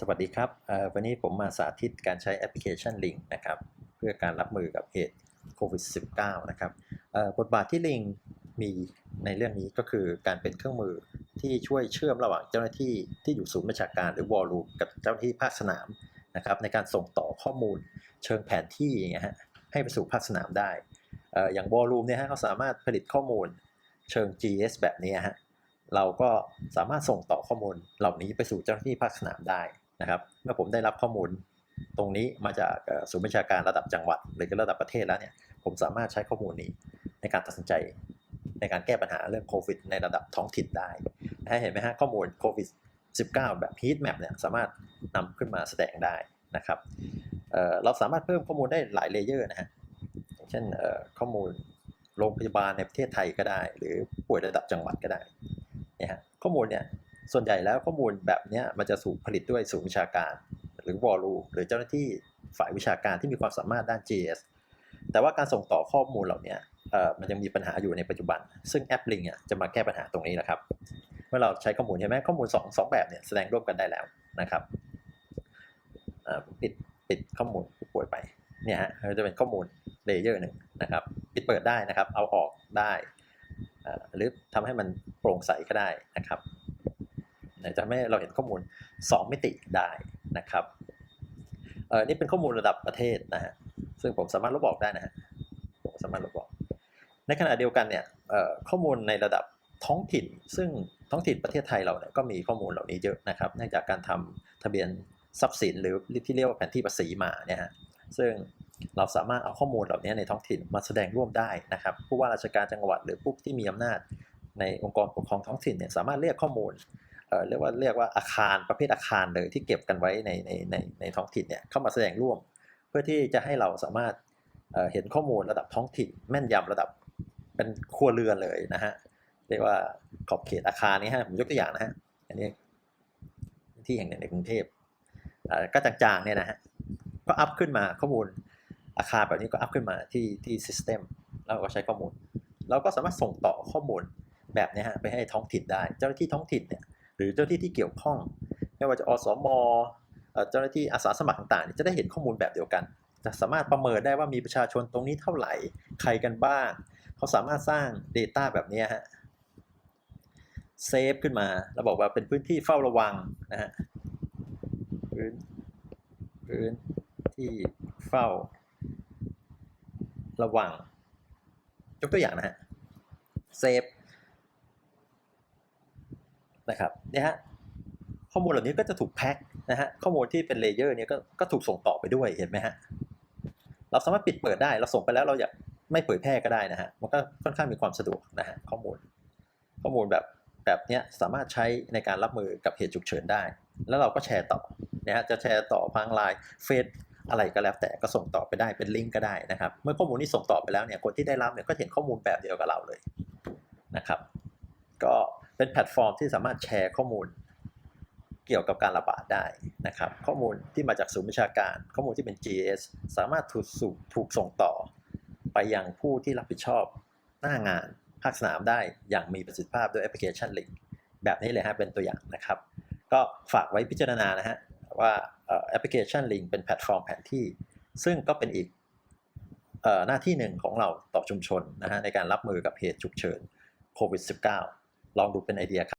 สวัสดีครับ วันนี้ผมมาสาธิตการใช้แอปพลิเคชัน Link นะครับ เพื่อการรับมือกับเหตุโควิด -19 นะครับบทบาทที่ Link มีในเรื่องนี้ก็คือการเป็นเครื่องมือที่ช่วยเชื่อมระหว่างเจ้าหน้าที่ที่อยู่ศูนย์บัญชาการหรือวอลลุ่มกับเจ้าหน้าที่ภาคสนามนะครับ ในการส่งต่อข้อมูลเชิงแผนที่อย่างเงี้ยฮะให้ไปสู่ภาคสนามได้ อย่างวอลลุ่มเนี่ยฮะเขาสามารถผลิตข้อมูลเชิง GS แบบนี้ฮะเราก็สามารถส่งต่อข้อมูลเหล่านี้ไปสู่เจ้าหน้าที่ภาคสนามได้ นะครับ เมื่อผมได้รับข้อมูลตรงนี้มาจากศูนย์บัญชาการระดับจังหวัดหรือระดับประเทศแล้วเนี่ย ผมสามารถใช้ข้อมูลนี้ในการตัดสินใจในการแก้ปัญหาเรื่องโควิดในระดับท้องถิ่นได้นะเห็นไหมฮะข้อมูลโควิด19 แบบ heat map เนี่ยสามารถนำขึ้นมาแสดงได้นะครับเเราสามารถเพิ่มข้อมูลได้หลายเลเยอร์นะฮะอย่างเช่นข้อมูลโรงพยาบาลในประเทศไทยก็ได้ หรือป่วยระดับจังหวัดก็ได้เนี่ยฮะข้อมูลเนี่ย ส่วนใหญ่แล้วข้อมูลแบบนี้มันจะถูกผลิตด้วยศูนย์วิชาการ หรือวอลลุ่หรือเจ้าหน้าที่ฝ่ายวิชาการที่มีความสามารถด้าน GS แต่ว่าการส่งต่อข้อมูลเหล่านี้มันยังมีปัญหาอยู่ในปัจจุบัน ซึ่งแอป Link อะจะมาแก้ปัญหาตรงนี้แหละครับ เมื่อเราใช้ข้อมูลใช่ไหมข้อมูล2งแบบเนี่ยแสดงร่วมกันได้แล้วนะครับปิดปิดข้อมูลผู้ป่วยไปเนี่ยฮะมันจะเป็นข้อมูลเลเยอร์หนึ่งนะครับปิดเปิดได้นะครับ เอาออกได้หรือทำให้มันโปร่งใสก็ได้นะครับ จะทำให้เราเห็นข้อมูล 2 มิติได้นะครับเออนี่เป็นข้อมูลระดับประเทศนะฮะซึ่งผมสามารถลบออกได้นะฮะผมสามารถลบออก ในขณะเดียวกันเนี่ยข้อมูลในระดับท้องถิ่น ซึ่งท้องถิ่นประเทศไทยเราเนี่ยก็มีข้อมูลเหล่านี้เยอะนะครับเนื่องจากการทำทะเบียนทรัพย์สินหรือที่เรียกว่าแผนที่ภาษีมาเนี่ยฮะซึ่งเราสามารถเอาข้อมูลเหล่านี้ในท้องถิ่นมาแสดงร่วมได้นะครับผู้ว่าราชการจังหวัดหรือผู้ที่มีอำนาจในองค์กรปกครองท้องถิ่นเนี่ยสามารถเรียกข้อมูล เออเรียกว่าเรียกว่าอาคารประเภทอาคารเลยที่เก็บกันไว้ในในในในท้องถิ่นเนี่ยเข้ามาแสดงร่วม เพื่อที่จะให้เราสามารถเอ่อเห็นข้อมูลระดับท้องถิ่น แม่นยำระดับเป็นครัวเรือนเลยนะฮะเรียกว่าขอบเขตอาคารนี้ฮะผมยกตัวอย่างนะฮะอันนี้ที่แห่งหนึ่งในกรุงเทพอ่อก็จางๆเนี่ยนะฮะก็อัพขึ้นมาข้อมูลอาคารแบบนี้ก็อัพขึ้นมาที่ที่ System แล้วก็ใช้ข้อมูล เราก็สามารถส่งต่อข้อมูลแบบนี้ฮะไปให้ท้องถิ่นได้ เจ้าหน้าที่ท้องถิ่นเนี่ย รือเจ้าที่ที่เกี่ยวข้อง ไม่ว่าจะอสมเอ่อเจ้าหน้าที่อาสาสมัครต่างๆนี่จะได้เห็นข้อมูลแบบเดียวกัน จะสามารถประเมินได้ว่ามีประชาชนตรงนี้เท่าไหร่ ใครกันบ้าง เขาสามารถสร้าง Data แบบนี้ฮะเซฟขึ้นมาแล้วบอกว่าเป็นพื้นที่เฝ้าระวังนะฮะพื้นพื้นที่เฝ้าระวัง ยกตัวอย่างนะฮะเซฟ นะครับเนี่ยฮะข้อมูลเหล่านี้ก็จะถูกแพ็คนะฮะข้อมูลที่เป็นเลเยอร์เนี่ยก็ก็ถูกส่งต่อไปด้วยเห็นไหมฮะเราสามารถปิดเปิดได้เราส่งไปแล้วเราอยากไม่เผยแพร่ก็ได้นะฮะมันก็ค่อนข้างมีความสะดวกนะฮะข้อมูล ข้อมูลแบบแบบเนี้ยสามารถใช้ในการรับมือกับเหตุฉุกเฉินได้ แล้วเราก็แชร์ต่อนะฮะจะแชร์ต่อทางไลน์เฟซอะไรก็แล้วแต่ก็ส่งต่อไปได้เป็นลิงก์ก็ได้นะครับ เมื่อข้อมูลนี้ส่งต่อไปแล้วเนี่ยคนที่ได้รับเนี่ยก็เห็นข้อมูลแบบเดียวกับเราเลยนะครับ ก็ เป็นแพลตฟอร์มที่สามารถแชร์ข้อมูลเกี่ยวกับการระบาดได้นะครับ ข้อมูลที่มาจากศูนย์วิชาการ ข้อมูลที่เป็น GS สามารถถูกส่ถูกส่งต่อ ไปยังผู้ที่รับผิดชอบหน้างานภาคสนามได้อย่างมีประสิทธิภาพด้วยแอปพลิเคชันลิงแบบนี้เลยฮะเป็นตัวอย่างนะครับ ก็ฝากไว้พิจารณานะฮะว่าแอปพลิเคชัน Link เป็นแพลตฟอร์มแผนที่ ซึ่งก็เป็นอีกหน้าที่หนึ่งของเราต่อชุมชนนะฮะในการรับมือกับเหตุฉุกเฉินโควิด -19 ลองดูเป็นไอเดียครับ